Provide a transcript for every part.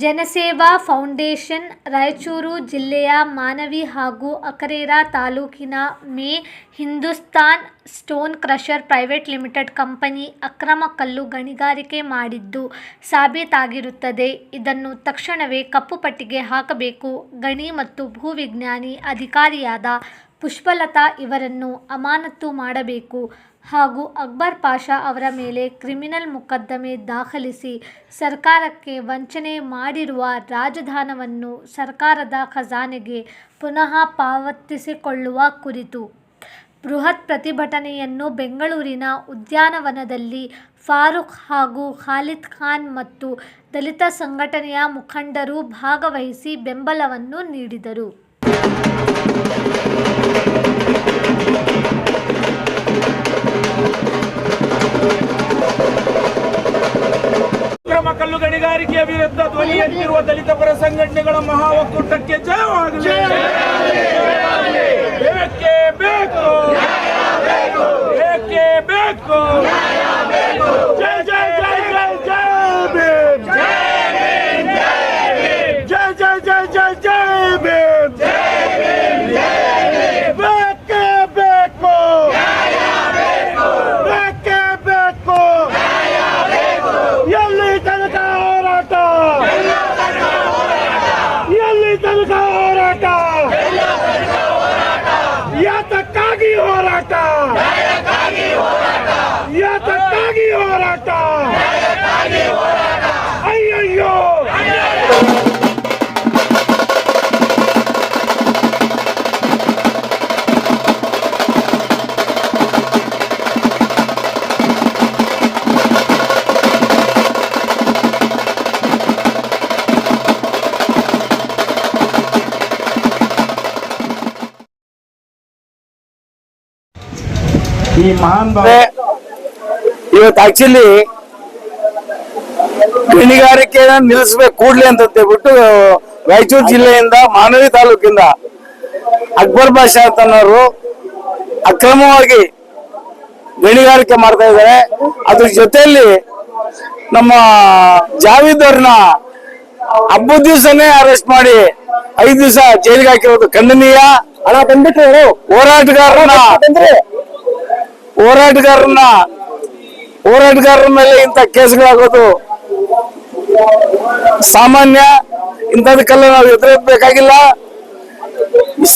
ಜನಸೇವಾ ಫೌಂಡೇಶನ್ ರಾಯಚೂರು ಜಿಲ್ಲೆಯ ಮಾನವಿ ಹಾಗೂ ಅಕರೇರಾ ತಾಲೂಕಿನ May Hindustan stone crusher private limited company ಅಕ್ರಮ ಕಲ್ಲು ಗಣಿಗಾರಿಕೆ ಮಾಡಿದ್ದು ಸಾಬೀತಾಗಿರುತ್ತದೆ. ಇದನ್ನು ತಕ್ಷಣವೇ ಕಪ್ಪು ಪಟ್ಟಿಗೆ ಹಾಕಬೇಕು. ಗಣಿ ಮತ್ತು ಭೂವಿಜ್ಞಾನಿ ಅಧಿಕಾರಿಯಾದ ಪುಷ್ಪಲತಾ ಇವರನ್ನು ಅಮಾನತು ಮಾಡಬೇಕು. ಹಾಗೂ ಅಕ್ಬರ್ ಪಾಷಾ ಅವರ ಮೇಲೆ ಕ್ರಿಮಿನಲ್ ಮೊಕದ್ದಮೆ ದಾಖಲಿಸಿ ಸರ್ಕಾರಕ್ಕೆ ವಂಚನೆ ಮಾಡಿರುವ ರಾಜಧಾನವನ್ನು ಸರ್ಕಾರದ ಖಜಾನೆಗೆ ಪುನಃ ಪಾವತಿಸಿಕೊಳ್ಳುವ ಕುರಿತು. ಬೃಹತ್ ಪ್ರತಿಭಟನೆಯನ್ನು ಬೆಂಗಳೂರಿನ ಉದ್ಯಾನವನದಲ್ಲಿ ಫಾರೂಕ್ ಹಾಗೂ ಖಾಲಿದ್ ಖಾನ್ ಮತ್ತು ದಲಿತ ಸಂಘಟನೆಯ ಮುಖಂಡರು ಭಾಗವಹಿಸಿ ಬೆಂಬಲವನ್ನು ನೀಡಿದರು. ಕಲ್ಲು ಗಣಿಗಾರಿಕೆಯ ವಿರುದ್ಧ ಧ್ವನಿ ಎತ್ತಿರುವ ದಲಿತ ಪರ ಸಂಘಟನೆಗಳ ಮಹಾ ಒಕ್ಕೂಟಕ್ಕೆ ಜಯವಾಗಲಿ ಬೇಕೇ ಬೇಕು. ಬೇಕೇ ಬೇಕು. ಹೋರಾಟ ಅಯ್ಯಯ್ಯೋ ಈ ಮಹಾನ್ ಭಾವ ಇವತ್ತು ಆಕ್ಚುಲಿ ಗಣಿಗಾರಿಕೆ ನಿಲ್ಲಿಸ್ಬೇಕು ಕೂಡ್ಲಿ ಅಂತ ಹೇಳ್ಬಿಟ್ಟು ರಾಯಚೂರು ಜಿಲ್ಲೆಯಿಂದ ಮಾನವಿ ತಾಲೂಕಿಂದ ಅಕ್ಬರ್ ಬಾಷಾ ಅಂತನವರು ಅಕ್ರಮವಾಗಿ ಗಣಿಗಾರಿಕೆ ಮಾಡ್ತಾ ಇದ್ದಾರೆ. ಅದ್ರ ಜೊತೆಯಲ್ಲಿ ನಮ್ಮ ಜಾವೀದ್ ಅವ್ರನ್ನ ಹಬ್ಬದ ದಿವಸನೇ ಅರೆಸ್ಟ್ ಮಾಡಿ ಐದು ದಿವಸ ಜೈಲಿಗೆ ಹಾಕಿರೋದು ಖಂಡನೀಯ. ಹೋರಾಟಗಾರನ ಹೋರಾಟಗಾರನ ಹೋರಾಟಗಾರರ ಮೇಲೆ ಇಂಥ ಕೇಸ್ಗಳಾಗೋದು ಸಾಮಾನ್ಯ, ಇಂಥದಕ್ಕೆಲ್ಲ ನಾವು ಎದುರಿಸಬೇಕಾಗಿಲ್ಲ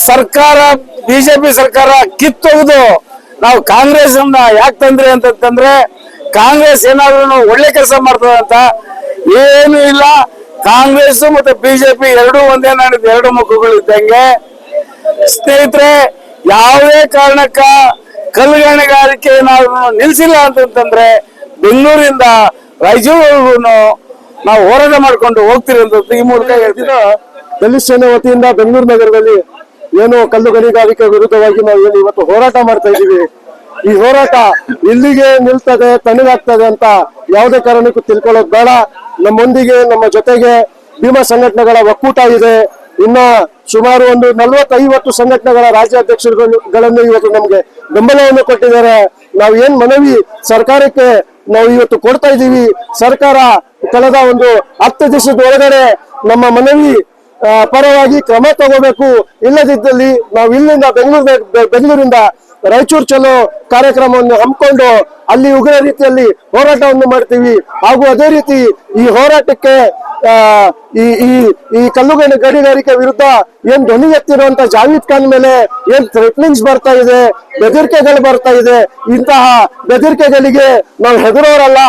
ಸರ್ಕಾರ, ಬಿಜೆಪಿ ಸರ್ಕಾರ ಕಿತ್ತೋಗುದು ನಾವು ಕಾಂಗ್ರೆಸ್ ಯಾಕೆ ತಂದ್ರಿ ಅಂತಂದ್ರೆ ಕಾಂಗ್ರೆಸ್ ಏನಾದ್ರೂ ಒಳ್ಳೆ ಕೆಲಸ ಮಾಡ್ತದೆ ಅಂತ ಏನು ಇಲ್ಲ. ಕಾಂಗ್ರೆಸ್ ಮತ್ತೆ ಬಿಜೆಪಿ ಎರಡೂ ಒಂದೇ ನಾಡಿದ್ದು ಎರಡು ಮುಖಗಳು ಇದ್ದಂಗೆ. ಸ್ನೇಹಿತರೆ, ಯಾವುದೇ ಕಾರಣಕ್ಕ ಕಲ್ಲು ಗಣಿಗಾರಿಕೆ ನಾವು ನಿಲ್ಸಿಲ್ಲ ಅಂತಂದ್ರೆ ಬೆಂಗಳೂರಿಂದ ರಾಯಚೂರಿಗೂ ನಾವು ಹೋರಾಟ ಮಾಡ್ಕೊಂಡು ಹೋಗ್ತೀರಿ ಅಂತ ಈ ಮೂಲಕ ಹೇಳ್ತೀನಿ ದಲಿತ ಸೇನೆ ವತಿಯಿಂದ ಬೆಂಗಳೂರು ನಗರದಲ್ಲಿ ಏನು ಕಲ್ಲು ಗಣಿಗಾರಿಕೆ ವಿರುದ್ಧವಾಗಿ ನಾವು ಏನು ಇವತ್ತು ಹೋರಾಟ ಮಾಡ್ತಾ ಇದ್ದೀವಿ. ಈ ಹೋರಾಟ ಇಲ್ಲಿಗೆ ನಿಲ್ತದೆ, ತಣ್ಣಗಾಗ್ತದೆ ಅಂತ ಯಾವುದೇ ಕಾರಣಕ್ಕೂ ತಿಳ್ಕೊಳ್ಳೋದು ಬೇಡ. ನಮ್ಮೊಂದಿಗೆ, ನಮ್ಮ ಜೊತೆಗೆ ಭೀಮಾ ಸಂಘಟನೆಗಳ ಒಕ್ಕೂಟ ಇದೆ. ಇನ್ನ ಸುಮಾರು ಒಂದು ನಲ್ವತ್ತೈವತ್ತು ಸಂಘಟನೆಗಳ ರಾಜ್ಯಾಧ್ಯಕ್ಷರುಗಳನ್ನು ಇವತ್ತು ನಮಗೆ ಬೆಂಬಲವನ್ನು ಕೊಟ್ಟಿದ್ದಾರೆ. ನಾವು ಏನ್ ಮನವಿ ಸರ್ಕಾರಕ್ಕೆ ನಾವು ಇವತ್ತು ಕೊಡ್ತಾ ಇದ್ದೀವಿ. ಸರ್ಕಾರ ಕಳೆದ ಒಂದು ಹತ್ತು ದಿವಸದ ಒಳಗಡೆ ನಮ್ಮ ಮನವಿ ಪರವಾಗಿ ಕ್ರಮ ತಗೋಬೇಕು. ಇಲ್ಲದಿದ್ದಲ್ಲಿ ನಾವು ಇಲ್ಲಿಂದ ಬೆಂಗಳೂರಿನ ಬೆಂಗಳೂರಿಂದ ರಾಯಚೂರು ಚಲೋ ಕಾರ್ಯಕ್ರಮವನ್ನು ಹಮ್ಮಿಕೊಂಡು ಅಲ್ಲಿ ಉಗ್ರ ರೀತಿಯಲ್ಲಿ ಹೋರಾಟವನ್ನು ಮಾಡ್ತೀವಿ. ಹಾಗೂ ಅದೇ ರೀತಿ ಈ ಹೋರಾಟಕ್ಕೆ ಈ ಈ ಈ ಕಲ್ಲುಗಣ ಗಣಿಗಾರಿಕೆ ವಿರುದ್ಧ ಏನ್ ಧ್ವನಿ ಎತ್ತಿರುವಂತ ಜಾವೀದ್ ಖಾನ್ ಮೇಲೆ ಏನ್ ಥ್ರೆಟ್ನಿಂಗ್ಸ್ ಬರ್ತಾ ಇದೆ, ಬೆದರಿಕೆಗಳು ಬರ್ತಾ ಇದೆ, ಇಂತಹ ಬೆದರಿಕೆಗಳಿಗೆ ನಾವು ಹೆದರೋರಲ್ಲ.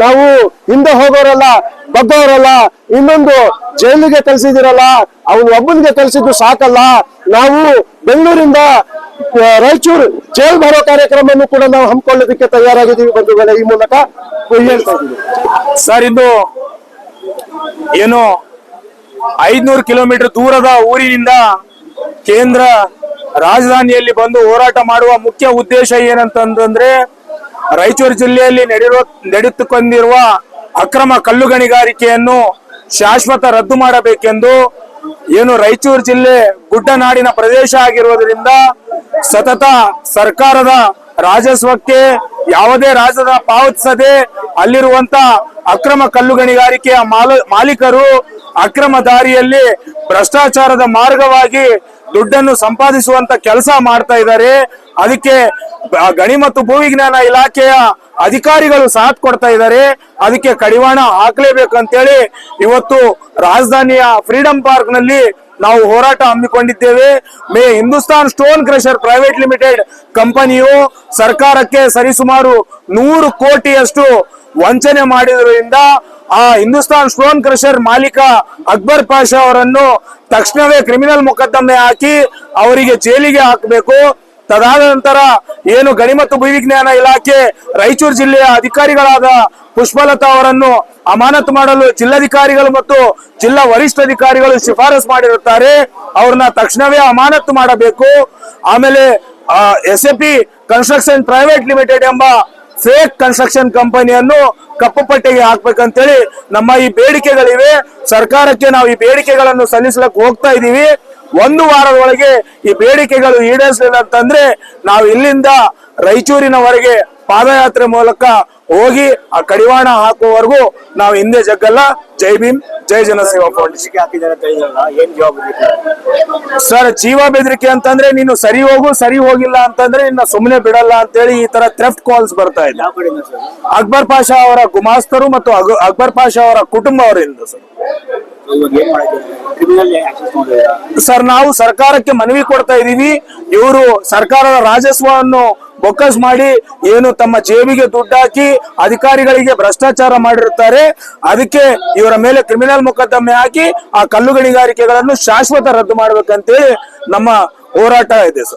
ನಾವು ಹಿಂದೆ ಹೋಗೋರಲ್ಲ, ಬಗ್ಗೋರಲ್ಲ, ಇನ್ನೊಂದು ಜೈಲಿಗೆ ಕಳ್ಸಿದಿರಲ್ಲ ಅವನು ಒಬ್ಬನಿಗೆ ಕಳ್ಸಿದ್ದು ಸಾಕಲ್ಲ. ನಾವು ಬೆಂಗಳೂರಿಂದ ರಾಯಚೂರು ಜೈಲ್ ಬರೋ ಕಾರ್ಯಕ್ರಮವನ್ನು ಕೂಡ ನಾವು ಹಮ್ಮಿಕೊಳ್ಳೋದಕ್ಕೆ ತಯಾರಾಗಿದ್ದೀವಿ ಬಂಧುಗಳೇ, ಈ ಮೂಲಕ ಹೇಳ್ತಾ ಸರ್ ಇದು ಏನು ಐದ್ನೂರು ಕಿಲೋಮೀಟರ್ ದೂರದ ಊರಿನಿಂದ ಕೇಂದ್ರ ರಾಜಧಾನಿಯಲ್ಲಿ ಬಂದು ಹೋರಾಟ ಮಾಡುವ ಮುಖ್ಯ ಉದ್ದೇಶ ಏನಂತಂದ್ರೆ ರಾಯಚೂರು ಜಿಲ್ಲೆಯಲ್ಲಿ ನಡೆಯುವ ನಡೆದುಕೊಂಡಿರುವ ಅಕ್ರಮ ಕಲ್ಲು ಗಣಿಗಾರಿಕೆಯನ್ನು ಶಾಶ್ವತ ರದ್ದು ಮಾಡಬೇಕೆಂದು ಏನು ರಾಯಚೂರು ಜಿಲ್ಲೆ ಗುಡ್ಡನಾಡಿನ ಪ್ರದೇಶ ಆಗಿರುವುದರಿಂದ ಸತತ ಸರ್ಕಾರದ ರಾಜಸ್ವಕ್ಕೆ ಯಾವುದೇ ರಾಜದ ಪಾವತಿಸದೆ ಅಲ್ಲಿರುವಂತ ಅಕ್ರಮ ಕಲ್ಲು ಗಣಿಗಾರಿಕೆಯ ಮಾಲ- ಮಾಲೀಕರು ಅಕ್ರಮ ದಾರಿಯಲ್ಲಿ ಭ್ರಷ್ಟಾಚಾರದ ಮಾರ್ಗವಾಗಿ ದುಡ್ಡನ್ನು ಸಂಪಾದಿಸುವಂತ ಕೆಲಸ ಮಾಡ್ತಾ ಇದ್ದಾರೆ. ಅದಕ್ಕೆ ಗಣಿ ಮತ್ತು ಭೂವಿಜ್ಞಾನ ಇಲಾಖೆಯ ಅಧಿಕಾರಿಗಳು ಸಾಥ್ ಕೊಡ್ತಾ ಇದ್ದಾರೆ. ಅದಕ್ಕೆ ಕಡಿವಾಣ ಹಾಕ್ಲೇಬೇಕಂತೇಳಿ ಇವತ್ತು ರಾಜಧಾನಿಯ ಫ್ರೀಡಂ ಪಾರ್ಕ್ನಲ್ಲಿ ನಾವು ಹೋರಾಟ ಹಮ್ಮಿಕೊಂಡಿದ್ದೇವೆ. May Hindustan stone crusher private limited ಕಂಪನಿಯು ಸರ್ಕಾರಕ್ಕೆ ಸರಿಸುಮಾರು ನೂರು ಕೋಟಿಯಷ್ಟು ವಂಚನೆ ಮಾಡಿದ್ರಿಂದ ಆ ಹಿಂದೂಸ್ತಾನ್ ಸ್ಟೋನ್ ಕ್ರಷರ್ ಮಾಲೀಕ ಅಕ್ಬರ್ ಪಾಷಾ ಅವರನ್ನು ತಕ್ಷಣವೇ ಕ್ರಿಮಿನಲ್ ಮೊಕದ್ದಮೆ ಹಾಕಿ ಅವರಿಗೆ ಜೈಲಿಗೆ ಹಾಕಬೇಕು. ತದಾದ ನಂತರ ಏನು ಗಣಿ ಮತ್ತು ಭೂವಿಜ್ಞಾನ ಇಲಾಖೆ ರಾಯಚೂರು ಜಿಲ್ಲೆಯ ಅಧಿಕಾರಿಗಳಾದ ಪುಷ್ಪಲತಾ ಅವರನ್ನು ಅಮಾನತು ಮಾಡಲು ಜಿಲ್ಲಾಧಿಕಾರಿಗಳು ಮತ್ತು ಜಿಲ್ಲಾ ವರಿಷ್ಠಾಧಿಕಾರಿಗಳು ಶಿಫಾರಸು ಮಾಡಿರುತ್ತಾರೆ. ಅವ್ರನ್ನ ತಕ್ಷಣವೇ ಅಮಾನತು ಮಾಡಬೇಕು. ಆಮೇಲೆ S A P construction private limited ಎಂಬ ಫೇಕ್ ಕನ್ಸ್ಟ್ರಕ್ಷನ್ ಕಂಪನಿಯನ್ನು ಕಪ್ಪು ಪಟ್ಟಿಗೆ ಹಾಕ್ಬೇಕಂತೇಳಿ ನಮ್ಮ ಈ ಬೇಡಿಕೆಗಳಿವೆ. ಸರ್ಕಾರಕ್ಕೆ ನಾವು ಈ ಬೇಡಿಕೆಗಳನ್ನು ಸಲ್ಲಿಸಲಕ್ಕೆ ಹೋಗ್ತಾ ಇದೀವಿ ಒಂದು ವಾರದೊಳಗೆ ಈ ಬೇಡಿಕೆಗಳು ಈಡೇರಿಸಲಿಲ್ಲ ಅಂತಂದ್ರೆ ನಾವು ಇಲ್ಲಿಂದ ರಾಯಚೂರಿನವರೆಗೆ ಪಾದಯಾತ್ರೆ ಮೂಲಕ ಹೋಗಿ ಆ ಕಡಿವಾಣ ಹಾಕುವವರೆಗೂ ನಾವು ಹಿಂದೆ ಜಗ್ಗಲ್ಲ. ಜೈ ಭೀಮ್ ಜೈ ಜನಸೇವಾ ಅಂತ ಏನ್ ಜವಾಬ್ದಾರಿ? ಸರ್ ಜೀವ ಬೆದರಿಕೆ ಅಂತಂದ್ರೆ ನೀನು ಸರಿ ಹೋಗು ಸರಿ ಹೋಗಿಲ್ಲ ಅಂತಂದ್ರೆ ನಿನ್ನ ಸುಮ್ಮನೆ ಬಿಡಲ್ಲ ಅಂತೇಳಿ ಈ ತರ ಥ್ರೆಫ್ಟ್ ಕಾಲ್ಸ್ ಬರ್ತಾ ಇದೆ. ಅಕ್ಬರ್ ಪಾಷಾ ಅವರ ಗುಮಾಸ್ತರು ಮತ್ತು ಅಕ್ಬರ್ ಪಾಷಾ ಅವರ ಕುಟುಂಬವರಿಂದ ಸರ್. ಸರ್, ನಾವು ಸರ್ಕಾರಕ್ಕೆ ಮನವಿ ಕೊಡ್ತಾ ಇದೀವಿ ಇವರು ಸರ್ಕಾರದ ರಾಜಸ್ವವನ್ನು ಬೊಕ್ಕಸ್ ಮಾಡಿ ಏನು ತಮ್ಮ ಜೇಬಿಗೆ ದುಡ್ಡು ಹಾಕಿ ಅಧಿಕಾರಿಗಳಿಗೆ ಭ್ರಷ್ಟಾಚಾರ ಮಾಡಿರುತ್ತಾರೆ. ಅದಕ್ಕೆ ಇವರ ಮೇಲೆ ಕ್ರಿಮಿನಲ್ ಮೊಕದ್ದಮೆ ಹಾಕಿ ಆ ಕಲ್ಲು ಗಣಿಗಾರಿಕೆಗಳನ್ನು ಶಾಶ್ವತ ರದ್ದು ಮಾಡ್ಬೇಕಂತೇಳಿ ನಮ್ಮ ಹೋರಾಟ ಇದೆ, ಸರ್.